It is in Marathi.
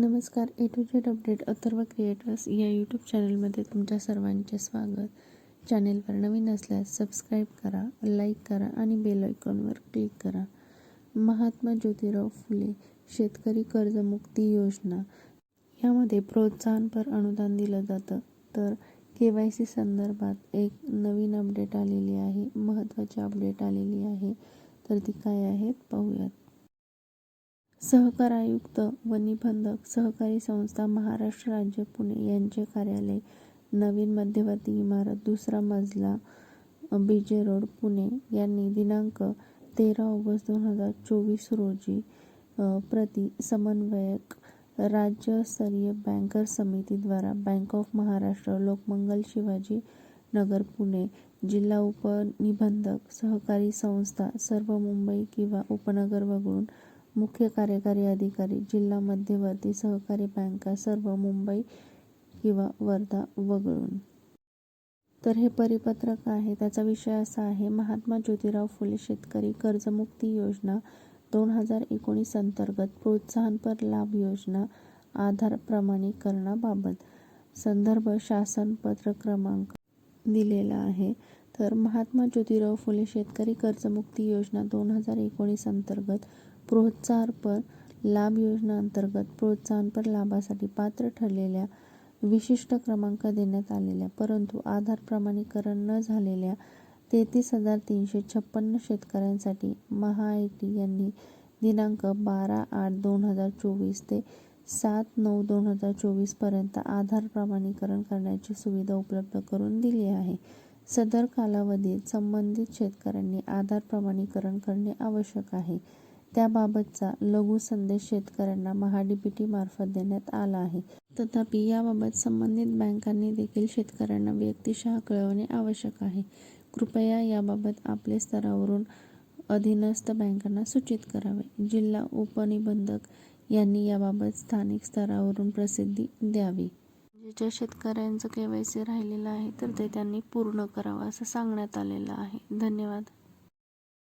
नमस्कार. A to Z update Atharva creators या यूट्यूब चॅनलमध्ये तुमच्या सर्वांचे स्वागत. चॅनेलवर नवीन असल्यास सबस्क्राईब करा लाईक करा आणि बेल आयकॉनवर क्लिक करा. महात्मा ज्योतिराव फुले शेतकरी कर्जमुक्ती योजना. यामध्ये प्रोत्साहनपर अनुदान दिलं जातं. तर के वाय सी संदर्भात एक नवीन अपडेट आलेली आहे. महत्त्वाची अपडेट आलेली आहे. तर ती काय आहेत? पाहूयात. सहकार आयुक्त व निबंधक सहकारी संस्था महाराष्ट्र राज्य पुणे यांचे कार्यालय नवीन मध्यवर्ती इमारत दुसरा मजला बी जे रोड पुणे यांनी दिनांक तेरा ऑगस्ट दोन हजार चोवीस रोजी प्रति समन्वयक राज्यस्तरीय बँकर समितीद्वारा बँक ऑफ महाराष्ट्र लोकमंगल शिवाजी नगर पुणे जिल्हा उपनिबंधक सहकारी संस्था सर्व मुंबई किंवा उपनगर वगळून मुख्य कार्यकारी अधिकारी जिल्हा मध्यवर्ती सहकारी बँका सर्व मुंबई किंवा वर्धा वगळून. तर हे परिपत्रक आहे. त्याचा विषय असा आहे. महात्मा ज्योतिराव फुले शेतकरी कर्जमुक्ती योजना दोन हजार एकोणीस अंतर्गत प्रोत्साहनपर लाभ योजना आधार प्रमाणीकरणाबाबत संदर्भ शासन पत्र क्रमांक दिलेला आहे. तर महात्मा ज्योतिराव फुले शेतकरी कर्जमुक्ती योजना दोन हजार एकोणीस अंतर्गत प्रोत्साहनपर लाभ योजना अंतर्गत प्रोत्साहनपर लाभासाठी पात्र ठरलेल्या विशिष्ट क्रमांक देण्यात आलेल्या परंतु आधार प्रमाणीकरण न झालेल्या तेहतीस हजार तीनशे छप्पन्न शेतकऱ्यांसाठी महाआयटी यांनी दिनांक बारा आठ दोन हजार चोवीस ते सात नऊ दोन हजार चोवीसपर्यंत आधार प्रमाणीकरण करण्याची सुविधा उपलब्ध करून दिली आहे. सदर कालावधीत संबंधित शेतकऱ्यांनी आधार प्रमाणीकरण करणे आवश्यक आहे. त्याबाबतचा लघु संदेश शेतकऱ्यांना महाडीबीटी मार्फत देण्यात आला आहे. तथापि याबाबत संबंधित बँकांनी देखील शेतकऱ्यांना व्यक्तिशः कळवणे आवश्यक आहे. कृपया याबाबत आपले स्तरावरून अधीनस्थ बँकांना सूचित करावे. जिल्हा उपनिबंधक यांनी याबाबत स्थानिक स्तरावरून प्रसिद्धी द्यावी. ज्या शेतकऱ्यांचं के वाय सी राहिलेलं आहे तर ते त्यांनी पूर्ण करावं असं सांगण्यात आलेलं आहे. धन्यवाद.